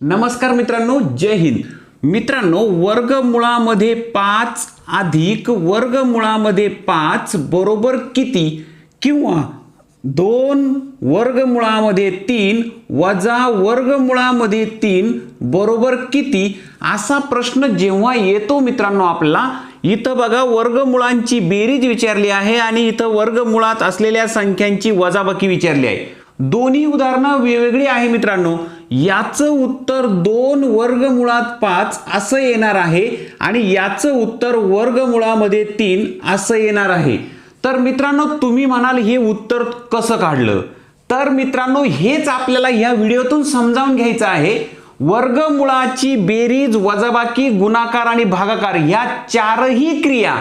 नमस्कार मित्रांनो जय हिंद. मित्रांनो वर्गमुळामध्ये पाच अधिक वर्गमुळामध्ये पाच बरोबर किती? किंवा दोन वर्गमुळामध्ये तीन वजा वर्गमुळामध्ये तीन बरोबर किती? असा प्रश्न जेव्हा येतो मित्रांनो आपला इथं बघा वर्गमुळांची बेरीज विचारली आहे आणि इथं वर्गमुळात असलेल्या संख्यांची वजाबाकी विचारली आहे. दोन्ही उदाहरणं वेगवेगळी आहे मित्रांनो. याचं उत्तर दोन वर्गमुळात पाच असं येणार आहे आणि याचं उत्तर वर्गमुळामध्ये तीन असं येणार आहे. तर मित्रांनो तुम्ही म्हणाल हे उत्तर कसं काढलं? तर मित्रांनो हेच आपल्याला या व्हिडिओतून समजावून घ्यायचं आहे. वर्गमुळाची बेरीज वजाबाकी गुणाकार आणि भागाकार ह्या चारही क्रिया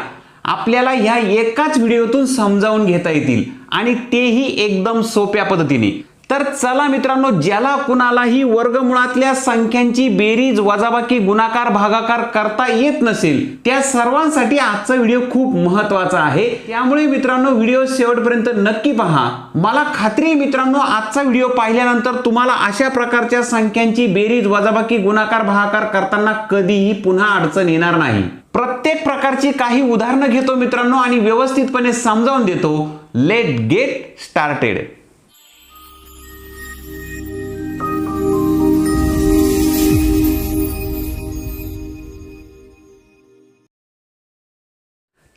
आपल्याला ह्या एकाच व्हिडिओतून समजावून घेता येतील आणि तेही एकदम सोप्या पद्धतीने. तर चला मित्रांनो ज्याला कुणालाही वर्गमुळातल्या संख्यांची बेरीज वजाबाकी गुणाकार भागाकार करता येत नसेल त्या सर्वांसाठी आजचा व्हिडिओ खूप महत्त्वाचा आहे. त्यामुळे मित्रांनो व्हिडिओ शेवटपर्यंत नक्की पहा. मला खात्री आहे मित्रांनो आजचा व्हिडिओ पाहिल्यानंतर तुम्हाला अशा प्रकारच्या संख्यांची बेरीज वजाबाकी गुणाकार भागाकार करताना कधीही पुन्हा अडचण येणार नाही. प्रत्येक प्रकारची काही उदाहरणं घेतो मित्रांनो आणि व्यवस्थितपणे समजावून देतो. लेट गेट स्टार्टेड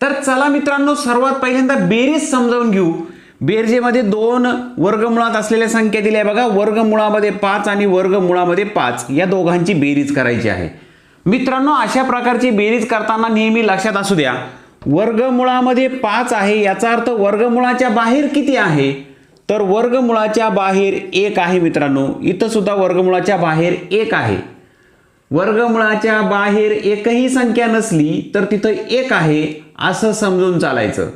तर चला मित्रांनो सर्वात पहिल्यांदा बेरीज समजावून घेऊ. बेरजेमध्ये दोन वर्गमुळात असलेल्या संख्या दिल्या. आहे बघा वर्गमुळामध्ये पाच आणि वर्गमुळामध्ये पाच. या दोघांची बेरीज करायची आहे. मित्रांनो अशा प्रकारची बेरीज करताना नेहमी लक्षात असू द्या. वर्गमुळामध्ये पाच आहे याचा अर्थ वर्गमुळाच्या बाहेर किती आहे? तर वर्गमुळाच्या बाहेर एक आहे मित्रांनो. इथं सुद्धा वर्गमुळाच्या बाहेर एक आहे. वर्गमुळाच्या बाहेर एकही संख्या नसली तर तिथं एक आहे. असं समजून चालायचं.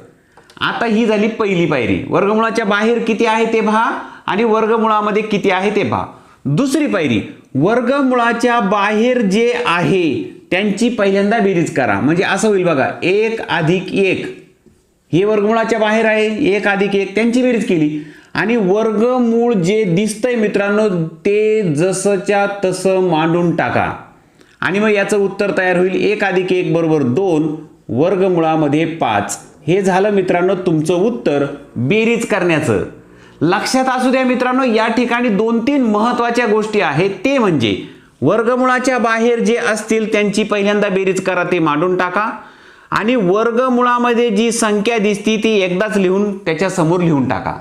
आता ही झाली पहिली पायरी. वर्गमुळाच्या बाहेर किती आहे ते पहा आणि वर्गमुळामध्ये किती आहे ते पहा. दुसरी पायरी वर्गमुळाच्या बाहेर जे आहे त्यांची पहिल्यांदा बेरीज करा. म्हणजे असं होईल बघा एक अधिक एक. हे वर्गमुळाच्या बाहेर आहे एक अधिक एक त्यांची बेरीज केली. आणि वर्गमूळ जे दिसतंय मित्रांनो ते जसंच्या तसं मांडून टाका. आणि मग याचं उत्तर तयार होईल एक अधिक एक बरोबर दोन. वर्गमुळामध्ये पाच. हे झालं मित्रांनो तुमचं उत्तर बेरीज करण्याचं. लक्षात असू द्या मित्रांनो या ठिकाणी दोन तीन महत्त्वाच्या गोष्टी आहेत. ते म्हणजे वर्गमुळाच्या बाहेर जे असतील त्यांची पहिल्यांदा बेरीज करा ते मांडून टाका. आणि वर्गमुळामध्ये जी संख्या दिसती ती एकदाच लिहून त्याच्यासमोर लिहून टाका.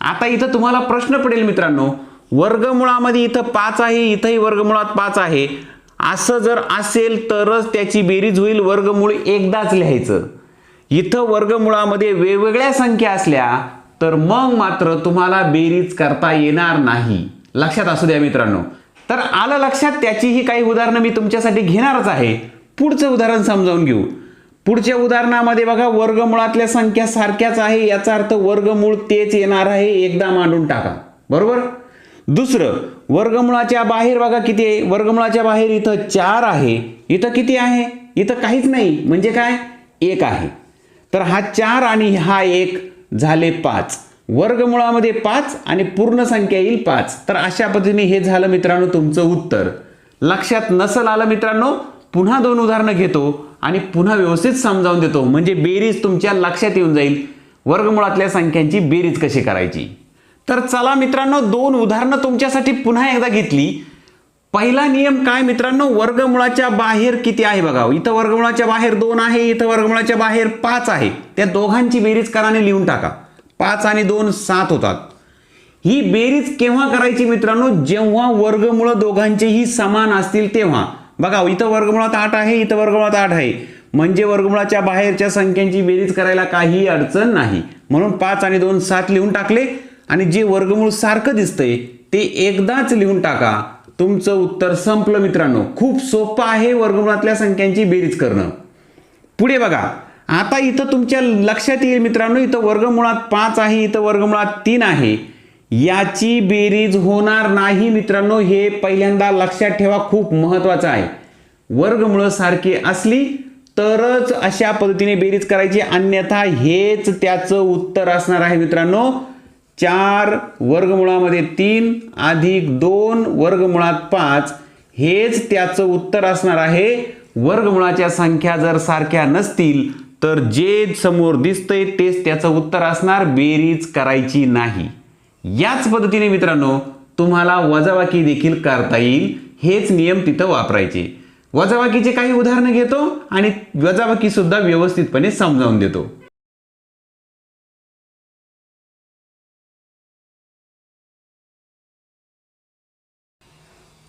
आता इथं तुम्हाला प्रश्न पडेल मित्रांनो वर्गमुळामध्ये इथं पाच आहे इथंही वर्गमुळात पाच आहे. असं जर असेल तरच त्याची बेरीज होईल वर्गमूळ एकदाच लिहायचं. इथं वर्गमुळामध्ये वेगवेगळ्या संख्या असल्या तर मग मात्र तुम्हाला बेरीज करता येणार नाही. लक्षात असू द्या मित्रांनो. तर आलं लक्षात त्याचीही काही उदाहरणं मी तुमच्यासाठी घेणारच आहे. पुढचं उदाहरण समजावून घेऊ. पुढच्या उदाहरणामध्ये बघा वर्गमुळातल्या संख्या सारख्याच आहे याचा अर्थ वर्गमूळ तेच येणार आहे एकदा मांडून टाका. बरोबर? दुसरं वर्गमुळाच्या बाहेर बघा किती आहे. वर्गमुळाच्या बाहेर इथं चार आहे. इथं किती आहे? इथं काहीच नाही. म्हणजे काय? एक आहे. तर हा चार आणि हा एक झाले पाच. वर्गमुळामध्ये पाच आणि पूर्ण संख्या येईल पाच. तर अशा पद्धतीने हे झालं मित्रांनो तुमचं उत्तर. लक्षात नसल आलं मित्रांनो पुन्हा दोन उदाहरणं घेतो आणि पुन्हा व्यवस्थित समजावून देतो. म्हणजे बेरीज तुमच्या लक्षात येऊन जाईल. वर्गमुळातल्या संख्यांची बेरीज कशी करायची? तर चला मित्रांनो दोन उदाहरणं तुमच्यासाठी पुन्हा एकदा घेतली. पहिला नियम काय मित्रांनो? वर्गमुळाच्या बाहेर किती आहे बघा. इथं वर्गमुळाच्या बाहेर दोन आहे इथं वर्गमुळाच्या बाहेर पाच आहे. त्या दोघांची बेरीज कराने लिहून टाका. पाच आणि दोन सात होतात. ही बेरीज केव्हा करायची मित्रांनो? जेव्हा वर्गमुळं दोघांचेही समान असतील तेव्हा. बघा इथं वर्गमुळात आठ आहे इथं वर्गमुळात आठ आहे. म्हणजे वर्गमुळाच्या बाहेरच्या संख्यांची बेरीज करायला काही अडचण नाही. म्हणून पाच आणि दोन सात लिहून टाकले. आणि जे वर्गमूळ सारखं दिसतंय ते एकदाच लिहून टाका. तुमचं उत्तर संपलं मित्रांनो. खूप सोपं आहे वर्गमुळातल्या संख्यांची बेरीज करणं. पुढे बघा. आता इथं तुमच्या लक्षात येईल मित्रांनो इथं वर्गमुळात पाच आहे इथं वर्गमुळात तीन आहे. याची बेरीज होणार नाही मित्रांनो हे पहिल्यांदा लक्षात ठेवा खूप महत्वाचं आहे. वर्गमुळं सारखी असली तरच अशा पद्धतीने बेरीज करायची. अन्यथा हेच त्याचं उत्तर असणार आहे मित्रांनो. चार वर्गमुळामध्ये तीन अधिक दोन वर्गमुळात पाच. हेच त्याचं उत्तर असणार आहे. वर्गमुळाच्या संख्या जर सारख्या नसतील तर जे समोर दिसतंय तेच त्याचं उत्तर असणार. बेरीज करायची नाही. याच पद्धतीने मित्रांनो तुम्हाला वजाबाकी देखील करता येईल. हेच नियम तिथं वापरायचे. वजाबाकीचे काही उदाहरणं घेतो आणि वजाबाकी सुद्धा व्यवस्थितपणे समजावून देतो.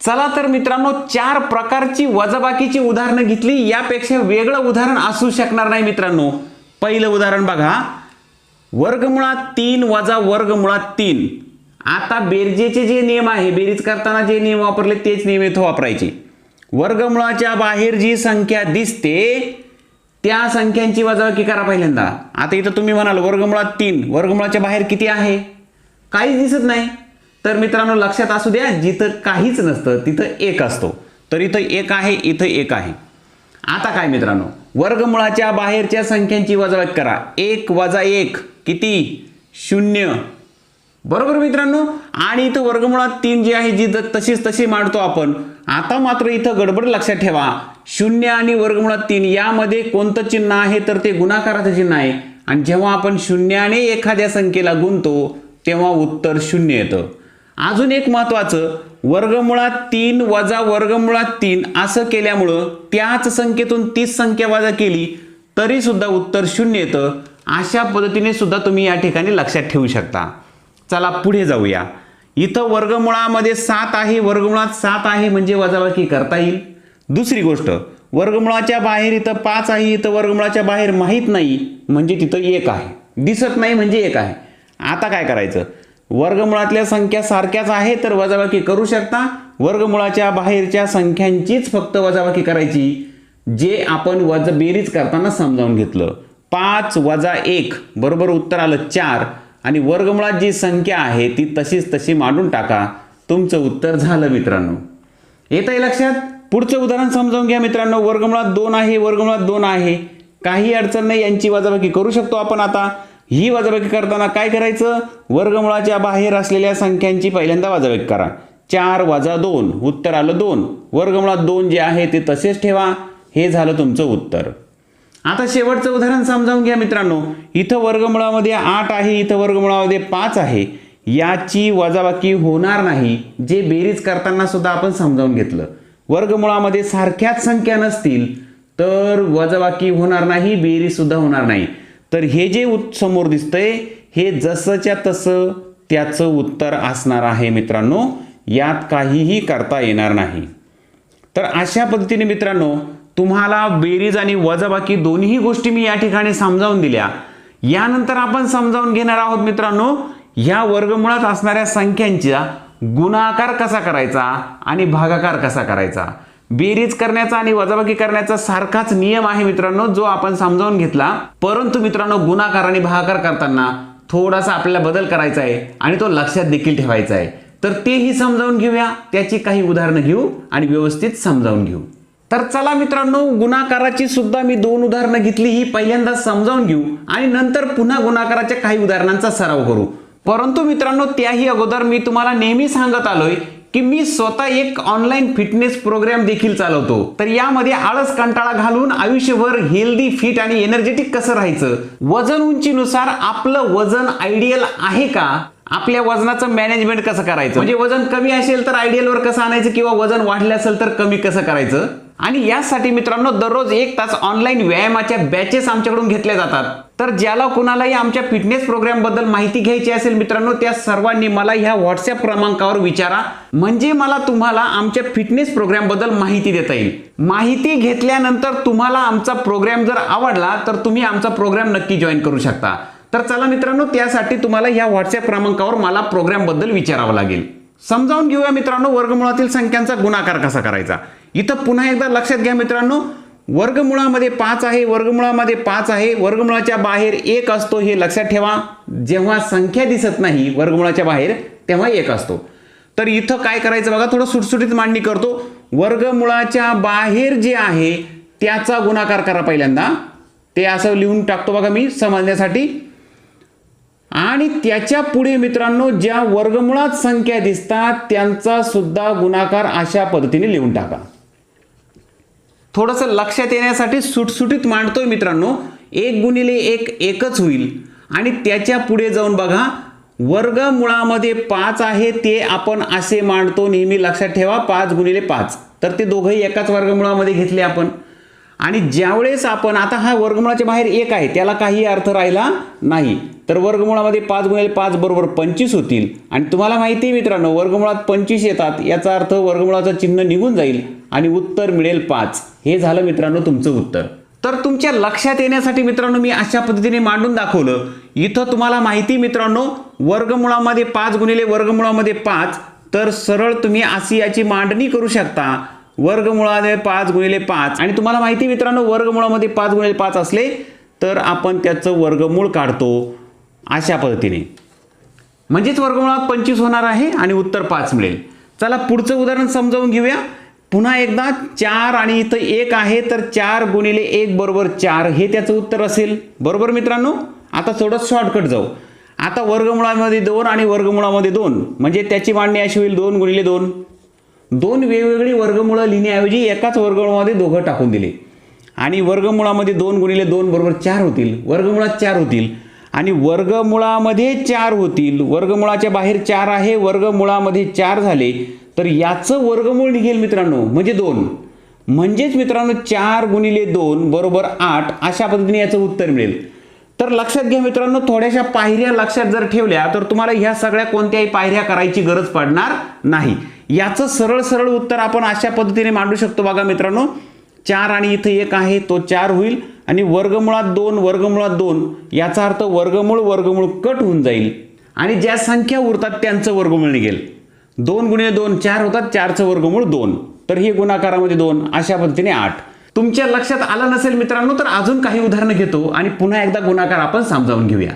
चला तर मित्रांनो चार प्रकारची वजाबाकीची उदाहरणं घेतली. यापेक्षा वेगळं उदाहरण असू शकणार नाही मित्रांनो. पहिलं उदाहरण बघा. वर्गमुळात तीन वजा वर्गमुळात तीन. आता बेरजेचे जे नियम आहे बेरीज करताना जे नियम वापरले तेच नियम इथं वापरायचे. वर्गमुळाच्या बाहेर जी संख्या दिसते त्या संख्यांची वजाबाकी करा पहिल्यांदा. आता इथं तुम्ही म्हणाल वर्गमुळात तीन. वर्गमुळाच्या बाहेर किती आहे? काहीच दिसत नाही. तर मित्रांनो लक्षात असू द्या जिथं काहीच नसतं तिथं एक असतो. तर इथं एक आहे इथं एक आहे. आता काय मित्रांनो वर्गमुळाच्या बाहेरच्या संख्यांची वजावट करा. एक वजा एक किती? शून्य. बरोबर मित्रांनो? आणि इथं वर्गमुळात तीन जी आहे जी तशीच तशी मांडतो आपण आता मात्र इथं गडबड लक्षात ठेवा. शून्य आणि वर्गमुळात तीन यामध्ये कोणतं चिन्ह आहे तर ते गुणाकाराचं चिन्ह आहे. आणि जेव्हा आपण शून्याने एखाद्या संख्येला गुणतो तेव्हा उत्तर शून्य येतं. अजून एक महत्वाचं वर्गमुळात तीन वजा वर्गमुळात तीन असं केल्यामुळं त्याच संख्येतून तीस संख्या वजा केली तरी सुद्धा उत्तर शून्य येतं. अशा पद्धतीने सुद्धा तुम्ही या ठिकाणी लक्षात ठेवू शकता. चला पुढे जाऊया. इथं वर्गमुळामध्ये सात आहे वर्गमुळात सात आहे म्हणजे वजाबाकी करता येईल. दुसरी गोष्ट वर्गमुळाच्या बाहेर इथं पाच आहे इथं वर्गमुळाच्या बाहेर माहीत नाही म्हणजे तिथं एक आहे. दिसत नाही म्हणजे एक आहे. आता काय करायचं? वर्गमुळातल्या संख्या सारख्याच आहे तर वजाबाकी करू शकता. वर्गमुळाच्या बाहेरच्या संख्यांचीच फक्त वजाबाकी करायची जे आपण वज बेरीज करताना समजावून घेतलं. पाच वजा एक बरोबर उत्तर आलं चार. आणि वर्गमुळात जी संख्या आहे ती तशीच तशी मांडून टाका. तुमचं उत्तर झालं मित्रांनो. येत आहे लक्षात? पुढचं उदाहरण समजावून घ्या मित्रांनो. वर्गमुळात दोन आहे वर्गमुळात दोन आहे. काही अडचण नाही यांची वजाबाकी करू शकतो आपण आता. ही वजाबाकी करताना काय करायचं? वर्गमुळाच्या बाहेर असलेल्या संख्यांची पहिल्यांदा वजाबाकी करा. चार वजा दोन उत्तर आलं दोन. वर्गमुळात दोन जे आहे ते तसेच ठेवा. हे झालं तुमचं उत्तर. आता शेवटचं उदाहरण समजावून घ्या मित्रांनो. इथं वर्गमुळामध्ये आठ आहे इथं वर्गमुळामध्ये पाच आहे. याची वजाबाकी होणार नाही. जे बेरीज करताना सुद्धा आपण समजावून घेतलं. वर्गमुळामध्ये सारख्याच संख्या नसतील तर वजाबाकी होणार नाही बेरीज सुद्धा होणार नाही. तर हे जे उत् समोर दिसतंय हे जसंच्या तसं त्याचं उत्तर असणार आहे मित्रांनो. यात काहीही करता येणार नाही. तर अशा पद्धतीने मित्रांनो तुम्हाला बेरीज आणि वजाबाकी दोन्ही गोष्टी मी या ठिकाणी समजावून दिल्या. यानंतर आपण समजावून घेणार आहोत मित्रांनो ह्या वर्गमुळात असणाऱ्या संख्यांच्या गुणाकार कसा करायचा आणि भागाकार कसा करायचा? बेरीज करण्याचा आणि वजाबाकी करण्याचा सारखाच नियम आहे मित्रांनो जो आपण समजावून घेतला. परंतु मित्रांनो गुणाकार आणि भागाकार करताना थोडासा आपल्याला बदल करायचा आहे आणि तो लक्षात देखील ठेवायचा आहे. तर तेही समजावून घेऊया त्याची काही उदाहरणं घेऊ आणि व्यवस्थित समजावून घेऊ. तर चला मित्रांनो गुणाकाराची सुद्धा मी दोन उदाहरणं घेतली ही पहिल्यांदा समजावून घेऊ आणि नंतर पुन्हा गुणाकाराच्या काही उदाहरणांचा सराव करू. परंतु मित्रांनो त्याही अगोदर मी तुम्हाला नेहमी सांगत आलोय की मी स्वतः एक ऑनलाईन फिटनेस प्रोग्राम देखील चालवतो. तर यामध्ये आळस कंटाळा घालून आयुष्यभर हेल्दी फिट आणि एनर्जेटिक कसं राहायचं? वजन उंचीनुसार आपलं वजन आयडियल आहे का? आपल्या वजनाचं मॅनेजमेंट कसं करायचं? म्हणजे वजन कमी असेल तर आयडियलवर कसं आणायचं किंवा वजन वाढलं असेल तर कमी कसं करायचं? आणि यासाठी मित्रांनो दररोज एक तास ऑनलाईन व्यायामाच्या बॅचेस आमच्याकडून घेतल्या जातात. तर ज्याला कुणालाही आमच्या फिटनेस प्रोग्रामबद्दल माहिती घ्यायची असेल मित्रांनो त्या सर्वांनी मला ह्या व्हॉट्सअप क्रमांकावर विचारा. म्हणजे मला तुम्हाला आमच्या फिटनेस प्रोग्रामबद्दल माहिती देता येईल. माहिती घेतल्यानंतर तुम्हाला आमचा प्रोग्राम जर आवडला तर तुम्ही आमचा प्रोग्राम नक्की जॉईन करू शकता. तर चला मित्रांनो त्यासाठी तुम्हाला ह्या व्हॉट्सअप क्रमांकावर मला प्रोग्रामबद्दल विचारावं लागेल. समजावून घेऊया मित्रांनो वर्गमुळातील संख्यांचा गुणाकार कसा करायचा? इथं पुन्हा एकदा लक्षात घ्या मित्रांनो वर्गमुळामध्ये पाच आहे वर्गमुळामध्ये पाच आहे वर्गमुळाच्या बाहेर एक असतो हे लक्षात ठेवा. जेव्हा संख्या दिसत नाही वर्गमुळाच्या बाहेर तेव्हा एक असतो. तर इथं काय करायचं बघा थोडं सुटसुटीत मांडणी करतो. वर्गमुळाच्या बाहेर जे आहे त्याचा गुणाकार करा पहिल्यांदा. ते असं लिहून टाकतो बघा मी समजण्यासाठी. आणि त्याच्या पुढे मित्रांनो ज्या वर्गमुळात संख्या दिसतात त्यांचा सुद्धा गुणाकार अशा पद्धतीने लिहून टाका. थोडंसं लक्षात येण्यासाठी सुटसुटीत मांडतोय मित्रांनो. एक गुणिले एक एकच होईल. आणि त्याच्या पुढे जाऊन बघा वर्गमुळामध्ये पाच आहे ते आपण असे मांडतो नेहमी लक्षात ठेवा पाच गुणिले पाच. तर ते दोघंही एकाच वर्गमुळामध्ये घेतले आपण. आणि ज्यावेळेस आपण आता हा वर्गमुळाच्या बाहेर एक आहे त्याला काही अर्थ राहिला नाही. तर वर्गमुळामध्ये पाच गुणिले पाच बरोबर पंचवीस होतील. आणि तुम्हाला माहिती आहे मित्रांनो वर्गमुळात पंचवीस येतात याचा अर्थ वर्गमुळाचं चिन्ह निघून जाईल आणि उत्तर मिळेल पाच. हे झालं मित्रांनो तुमचं उत्तर. तर तुमच्या लक्षात येण्यासाठी मित्रांनो मी अशा पद्धतीने मांडून दाखवलं. इथं तुम्हाला माहिती मित्रांनो वर्गमुळामध्ये पाच गुणिले वर्गमुळामध्ये पाच. तर सरळ तुम्ही अशी याची मांडणी करू शकता. वर्गमुळामध्ये पाच गुणिले पाच. आणि तुम्हाला माहिती मित्रांनो वर्गमुळामध्ये पाच गुणिले पाच असले तर आपण त्याचं वर्गमूळ काढतो अशा पद्धतीने. म्हणजेच वर्गमुळात पंचवीस होणार आहे आणि उत्तर पाच मिळेल. चला पुढचं उदाहरण समजावून घेऊया. पुन्हा एकदा चार आणि इथं एक आहे तर चार गुणिले एक बरोबर चार हे त्याचं उत्तर असेल. बरोबर मित्रांनो? आता थोडं शॉर्टकट जाऊ. आता वर्गमुळामध्ये दोन आणि वर्गमुळामध्ये दोन. म्हणजे त्याची मांडणी अशी होईल दोन गुणिले दोन. दोन वेगवेगळी वर्गमुळं लिहिण्याऐवजी एकाच वर्गमुळामध्ये दोघं टाकून दिले. आणि वर्गमुळामध्ये दोन गुणिले दोन बरोबर चार होतील. वर्गमुळात चार होतील. आणि वर्गमुळामध्ये चार होतील. वर्गमुळाच्या बाहेर चार आहे वर्गमुळामध्ये चार झाले. तर याचं वर्गमूळ निघेल मित्रांनो म्हणजे दोन. म्हणजेच मित्रांनो चार गुणिले दोन बरोबर आठ अशा पद्धतीने याचं उत्तर मिळेल. तर लक्षात घ्या मित्रांनो थोड्याशा पायऱ्या लक्षात जर ठेवल्या तर तुम्हाला ह्या सगळ्या कोणत्याही पायऱ्या करायची गरज पडणार नाही. याचं सरळ सरळ उत्तर आपण अशा पद्धतीने मांडू शकतो बघा मित्रांनो. चार आणि इथं एक आहे तो चार होईल. आणि वर्गमुळात दोन वर्गमुळात दोन याचा अर्थ वर्गमूळ वर्गमूळ कट होऊन जाईल. आणि ज्या संख्या उरतात त्यांचं वर्गमूळ निघेल. दोन गुणिले दोन चार होतात चारचं वर्गमूळ दोन. तर हे गुणाकारामध्ये दोन अशा पद्धतीने आठ. तुमच्या लक्षात आलं नसेल मित्रांनो तर अजून काही उदाहरणं घेतो आणि पुन्हा एकदा गुणाकार आपण समजावून घेऊया.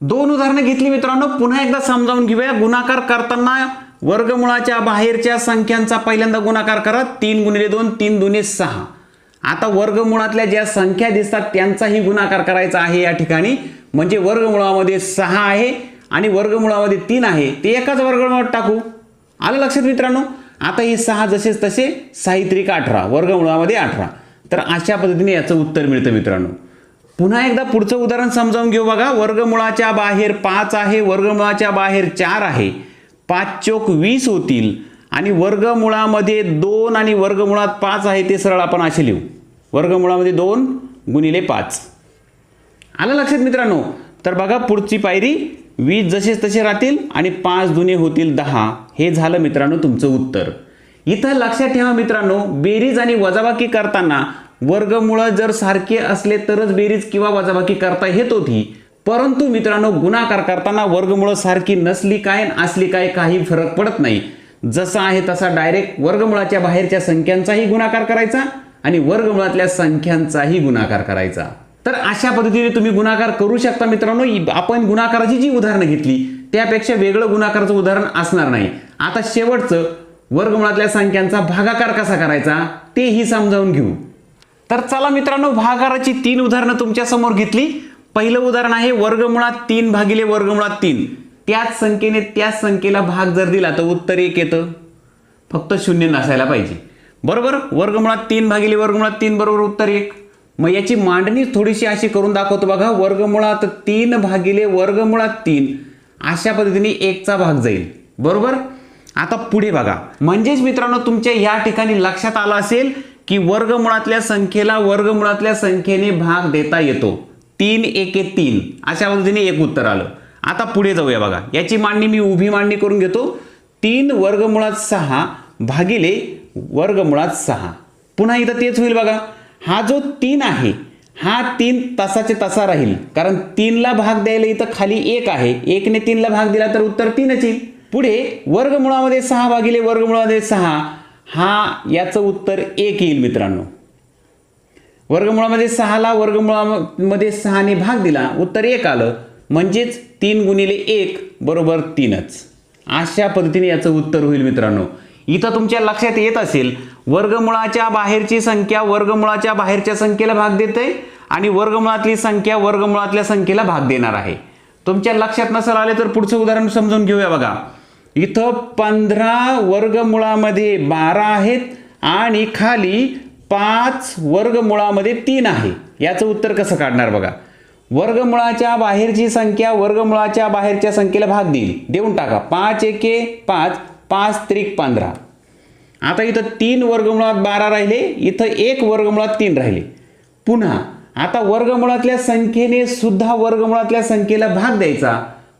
दोन उदाहरणं घेतली मित्रांनो पुन्हा एकदा समजावून घेऊया. गुणाकार करताना वर्गमुळाच्या बाहेरच्या संख्यांचा पहिल्यांदा गुणाकार करा. तीन गुणिले दोन तीन दुने सहा. आता वर्गमुळातल्या ज्या संख्या दिसतात त्यांचाही गुणाकार करायचा आहे या ठिकाणी. म्हणजे वर्गमुळामध्ये सहा आहे आणि वर्गमुळामध्ये तीन आहे. ते एकाच वर्गमुळात टाकू. आलं लक्षात मित्रांनो? आता हे सहा जसेच तसे साहित्रिक अठरा वर्गमुळामध्ये अठरा. तर अशा पद्धतीने याचं उत्तर मिळतं मित्रांनो. पुन्हा एकदा पुढचं उदाहरण समजावून घेऊ बघा. वर्गमुळाच्या बाहेर पाच आहे वर्गमुळाच्या बाहेर चार आहे. पाच चोक वीस होतील आणि वर्गमुळामध्ये दोन आणि वर्गमुळात पाच आहे ते सरळ आपण असे लिहू. वर्गमुळामध्ये दोन गुणिले पाच. आलं लक्षात मित्रांनो? तर बघा पुढची पायरी वीस जसेच तसे राहतील आणि पाच दुने होतील दहा. हे झालं मित्रांनो तुमचं उत्तर. इथं लक्षात ठेवा मित्रांनो बेरीज आणि वजाबाकी करताना वर्गमुळं जर सारखे असले तरच बेरीज किंवा वजाबाकी करता येत होती परंतु मित्रांनो गुणाकार करताना वर्गमुळं सारखी नसली काय असली काय काही फरक पडत नाही. जसा आहे तसा डायरेक्ट वर्गमुळाच्या बाहेरच्या संख्यांचाही गुणाकार करायचा आणि वर्गमुळातल्या संख्यांचाही गुणाकार करायचा. तर अशा पद्धतीने तुम्ही गुणाकार करू शकता मित्रांनो. आपण गुणाकाराची जी उदाहरणं घेतली त्यापेक्षा वेगळं गुणाकाराचं उदाहरण असणार नाही. आता शेवटचं वर्गमुळातल्या संख्यांचा भागाकार कसा करायचा तेही समजावून घेऊ. तर चला मित्रांनो भागाकाराची तीन उदाहरणं तुमच्यासमोर घेतली. पहिलं उदाहरण आहे वर्गमुळात तीन भागिले वर्गमुळात तीन. त्याच संख्येने त्याच संख्येला भाग जर दिला तर उत्तर एक येतं. फक्त शून्य नसायला पाहिजे. बरोबर? वर्गमुळात तीन भागिले वर्गमुळात तीन बरोबर उत्तर एक. मग याची मांडणी थोडीशी अशी करून दाखवतो बघा. वर्गमुळात तीन भागिले वर्गमुळात तीन. अशा पद्धतीने एकचा भाग जाईल. बरोबर? आता पुढे बघा. म्हणजेच मित्रांनो तुमच्या या ठिकाणी लक्षात आलं असेल की वर्गमुळातल्या संख्येला वर्गमुळातल्या संख्येने भाग देता येतो. तीन एके तीन. अशा पद्धतीने एक उत्तर आलं. आता पुढे जाऊया बघा. याची मांडणी मी उभी मांडणी करून घेतो. तीन वर्गमुळात सहा भागिले वर्गमुळात सहा. पुन्हा इथं तेच होईल बघा. हा जो तीन आहे हा तीन तासाचे तसा राहील. कारण तीनला भाग द्यायला इथं खाली एक आहे. एकने तीनला भाग दिला तर उत्तर तीनच येईल. पुढे वर्गमुळामध्ये सहा भागिले वर्गमुळामध्ये सहा हा याचं उत्तर एक येईल मित्रांनो. वर्गमुळामध्ये सहाला वर्गमुळामध्ये सहाने भाग दिला उत्तर एक आलं. म्हणजेच तीन गुणिले एक बरोबर तीनच. अशा पद्धतीने याचं उत्तर होईल मित्रांनो. इथं तुमच्या लक्षात येत असेल वर्गमुळाच्या बाहेरची संख्या वर्गमुळाच्या बाहेरच्या संख्येला भाग देते आणि वर्गमुळातली संख्या वर्गमुळातल्या संख्येला भाग देणार आहे. तुमच्या लक्षात नसेल आले तर पुढचं उदाहरण समजून घेऊया बघा. इथं पंधरा वर्गमुळामध्ये बारा आहेत आणि खाली पाच वर्गमुळामध्ये तीन आहे. याचं उत्तर कसं काढणार बघा? वर्गमुळाच्या बाहेरची संख्या वर्गमुळाच्या बाहेरच्या संख्येला भाग देईल. देऊन टाका. पाच एके पाच. पाच त्रिक पंधरा. आता इथं तीन वर्गमुळात बारा राहिले इथं एक वर्गमुळात तीन राहिले. पुन्हा आता वर्गमुळातल्या संख्येने सुद्धा वर्गमुळातल्या संख्येला भाग द्यायचा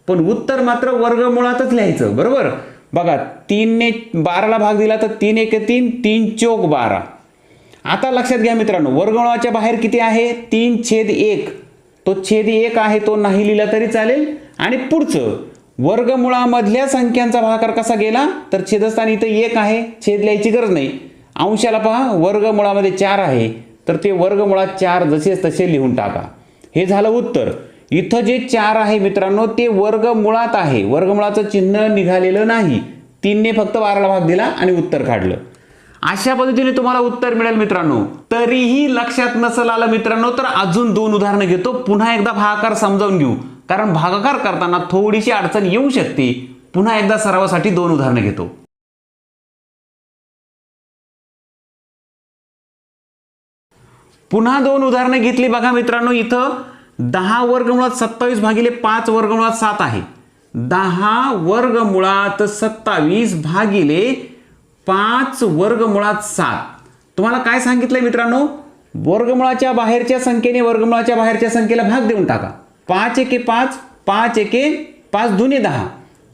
पण उत्तर मात्र वर्गमुळातच लिहायचं बरोबर? बघा तीनने बाराला भाग दिला तर तीन एक तीन तीन चोक बारा. आता लक्षात घ्या मित्रांनो वर्गमुळाच्या बाहेर किती आहे? तीन छेद एक. तो छेद एक आहे तो नाही लिहिला तरी चालेल. आणि पुढचं वर्गमुळामधल्या संख्यांचा भागाकार कसा गेला? तर छेदस्थानी इथं एक आहे छेद लिहायची गरज नाही. अंशाला पहा वर्गमुळामध्ये चार आहे. तर ते वर्गमुळात चार जसेच तसे लिहून टाका. हे झालं उत्तर. इथं जे चार आहे मित्रांनो ते वर्गमुळात आहे. वर्गमुळाचं चिन्ह निघालेलं नाही. तीनने फक्त बाराला भाग दिला आणि उत्तर काढलं. अशा पद्धतीने तुम्हाला उत्तर मिळेल मित्रांनो. तरीही लक्षात नसेल आलं मित्रांनो तर अजून दोन उदाहरणं घेतो. पुन्हा एकदा भागाकार समजावून घेऊ. कारण भागाकार करताना थोडीशी अडचण येऊ शकते. पुन्हा एकदा सरावासाठी दोन उदाहरणं घेतो. पुन्हा दोन उदाहरणं घेतली बघा मित्रांनो इथं दहा वर्गमुळात सत्तावीस भागिले पाच वर्गमुळात सात आहे. दहा वर्गमुळात सत्तावीस भागिले पाच वर्गमुळात सात. तुम्हाला काय सांगितलंय मित्रांनो? वर्गमुळाच्या बाहेरच्या संख्येने वर्गमुळाच्या बाहेरच्या संख्येला भाग देऊन टाका. पाच एके पाच पाच एके पाच दुने दहा.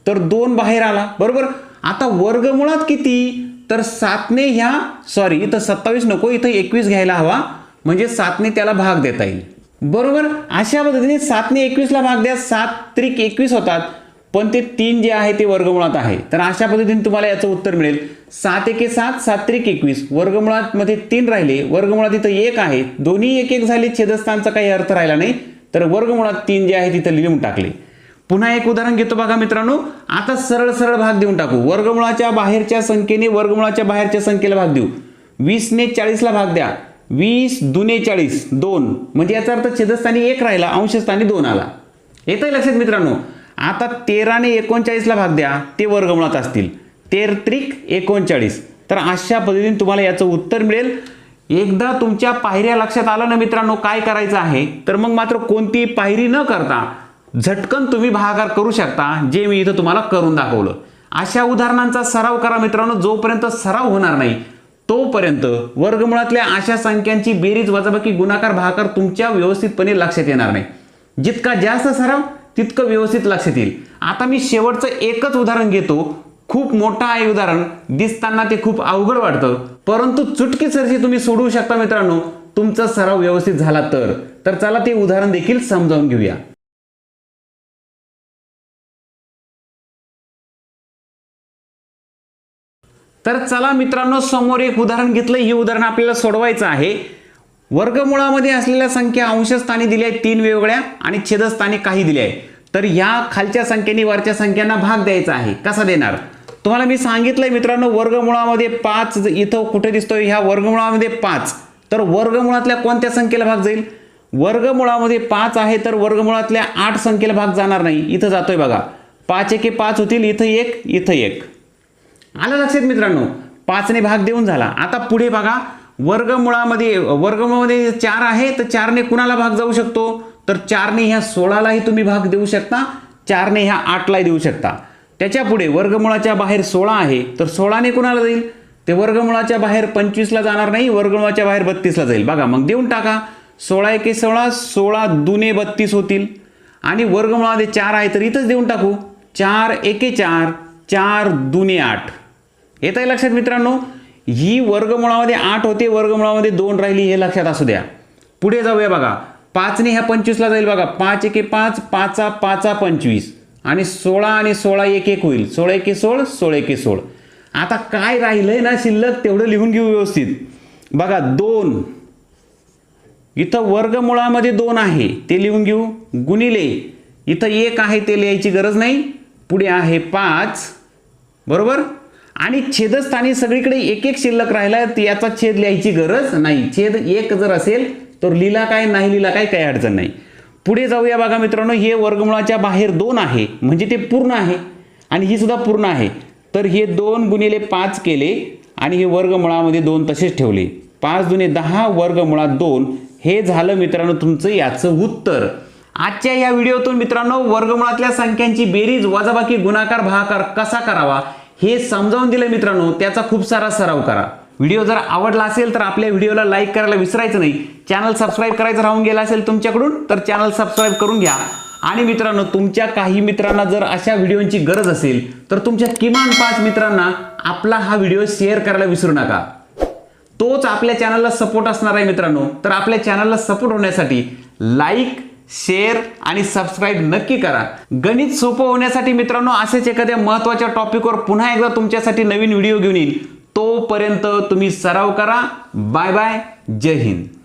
तर दोन बाहेर आला. बरोबर? आता वर्गमुळात किती? तर सातने ह्या सॉरी इथं सत्तावीस नको इथं एकवीस घ्यायला हवा. म्हणजे सातने त्याला भाग देता येईल. बरोबर? अशा पद्धतीने सातने एकवीसला भाग द्या. सात त्रिक एकवीस होतात. पण ते तीन जे आहे ते वर्गमुळात आहे. तर अशा पद्धतीने तुम्हाला याचं उत्तर मिळेल. सात एके सात सात त्रिक एकवीस. वर्गमुळात मध्ये तीन राहिले. वर्गमुळात इथं एक आहे. दोन्ही एक एक झाले. छेदस्थानचा काही अर्थ राहिला नाही. तर वर्गमुळात तीन जे आहे तिथं लिहून टाकले. पुन्हा एक उदाहरण घेतो बघा मित्रांनो. आता सरळ सरळ भाग देऊन टाकू. वर्गमुळाच्या बाहेरच्या संख्येने वर्गमुळाच्या बाहेरच्या संख्येला भाग देऊ. वीसने चाळीसला भाग द्या. वीस दुने चाळीस दोन. म्हणजे याचा अर्थ छेदस्थानी एक राहिला अंशस्थानी दोन आला. येतंय लक्षात मित्रांनो? आता तेराने एकोणचाळीसला भाग द्या ते वर्गमुळात असतील. तेर त्रिक एकोणचाळीस. तर अशा पद्धतीने तुम्हाला याचं उत्तर मिळेल. एकदा तुमच्या पायऱ्या लक्षात आलं ना मित्रांनो काय करायचं आहे तर मग मात्र कोणतीही पायरी न करता झटकन तुम्ही भागाकार करू शकता जे मी इथं तुम्हाला करून दाखवलं. अशा उदाहरणांचा सराव करा मित्रांनो जोपर्यंत सराव होणार नाही तोपर्यंत वर्गमुळातल्या अशा संख्यांची बेरीज वजाबाकी गुणाकार भागाकार तुमच्या व्यवस्थितपणे लक्षात येणार नाही. जितका जास्त सराव तितकं व्यवस्थित लक्षात येईल. आता मी शेवटचं एकच उदाहरण घेतो. खूप मोठं आहे उदाहरण. दिसताना ते खूप अवघड वाटतं. परंतु चुटकी सरशी तुम्ही सोडवू शकता मित्रांनो. तुमचा सराव व्यवस्थित झाला तर. तर चला ते उदाहरण देखील समजावून घेऊया. तर चला मित्रांनो समोर एक उदाहरण घेतलं हे उदाहरण आपल्याला सोडवायचं आहे. वर्गमुळामध्ये असलेल्या संख्या अंशस्थानी दिल्या आहेत तीन वेगवेगळ्या आणि छेदस्थानी काही दिल्या आहे. तर या खालच्या संख्येने वरच्या संख्यांना भाग द्यायचा आहे. कसा देणार? तुम्हाला मी सांगितलंय मित्रांनो वर्गमुळामध्ये पाच इथं कुठे दिसतोय? ह्या वर्गमुळामध्ये पाच. तर वर्गमुळातल्या कोणत्या संख्येला भाग जाईल? वर्गमुळामध्ये पाच आहे तर वर्गमुळातल्या आठ संख्येला भाग जाणार नाही. इथं जातोय बघा. पाच एके पाच होतील इथं एक इथं एक. आलं लक्षात मित्रांनो? पाचने भाग देऊन झाला. आता पुढे बघा. वर्गमुळामध्ये वर्गमुळामध्ये चार आहे तर चारने कुणाला भाग जाऊ शकतो? तर चारने ह्या सोळालाही तुम्ही भाग देऊ शकता. चारने ह्या आठलाही देऊ शकता. त्याच्या पुढे वर्गमुळाच्या बाहेर सोळा आहे तर सोळाने कुणाला जाईल? ते वर्गमुळाच्या बाहेर पंचवीसला जाणार नाही वर्गमुळाच्या बाहेर बत्तीसला जाईल. बघा मग देऊन टाका. सोळा एके सोळा सोळा दुने बत्तीस होतील. आणि वर्गमुळामध्ये चार आहे तर इथंच देऊन टाकू. चार एके चार चार दुने आठ. येत आहे लक्षात मित्रांनो? ही वर्गमुळामध्ये आठ होते वर्गमुळामध्ये दोन राहिली हे लक्षात असू द्या. पुढे जाऊया बघा. पाचने ह्या पंचवीसला जाईल बघा. पाच एके पाच पाचा पाचा पंचवीस. आणि सोळा आणि सोळा एक एक होईल. सोळा एके सोळ सोळा एके सोळ. आता काय राहिलंय ना शिल्लक तेवढं लिहून घेऊ व्यवस्थित. बघा दोन. इथं वर्गमुळामध्ये दोन आहे ते लिहून घेऊ. गुणिले इथं एक आहे ते लिहायची गरज नाही. पुढे आहे पाच. बरोबर? आणि छेदस्थानी सगळीकडे एक एक शिल्लक राहिला तर याचा छेद लिहायची गरज नाही. छेद एक जर असेल तर लिहिला काय नाही लिहिला काय काही अडचण नाही. पुढे जाऊया बघा मित्रांनो हे वर्गमुळाच्या बाहेर दोन आहे. म्हणजे ते पूर्ण आहे. आणि ही सुद्धा पूर्ण आहे. तर हे दोन गुणिले पाच केले आणि हे वर्गमुळामध्ये दोन तसेच ठेवले. पाच दुने दहा वर्गमुळात दोन. हे झालं मित्रांनो तुमचं याचं उत्तर. आजच्या या व्हिडिओतून मित्रांनो वर्गमुळातल्या संख्यांची बेरीज वजाबाकी गुणाकार भागाकार कसा करावा हे समजावून दिलं मित्रांनो. त्याचा खूप सारा सराव करा. व्हिडिओ जर आवडला असेल तर आपल्या व्हिडिओला लाईक करायला विसरायचं नाही. चॅनल सबस्क्राईब करायचं राहून गेला असेल तुमच्याकडून तर चॅनल सबस्क्राईब करून घ्या. आणि मित्रांनो तुमच्या काही मित्रांना जर अशा व्हिडिओची गरज असेल तर तुमच्या किमान पाच मित्रांना आपला हा व्हिडिओ शेअर करायला विसरू नका. तोच आपल्या चॅनलला सपोर्ट असणार आहे मित्रांनो. तर आपल्या चॅनलला सपोर्ट होण्यासाठी लाईक शेअर आणि सबस्क्राईब नक्की करा. गणित सोपं होण्यासाठी मित्रांनो असेच एखाद्या महत्त्वाच्या टॉपिकवर पुन्हा एकदा तुमच्यासाठी नवीन व्हिडिओ घेऊन येईल तोपर्यंत तुम्ही सराव करा. Bye bye. जय हिंद.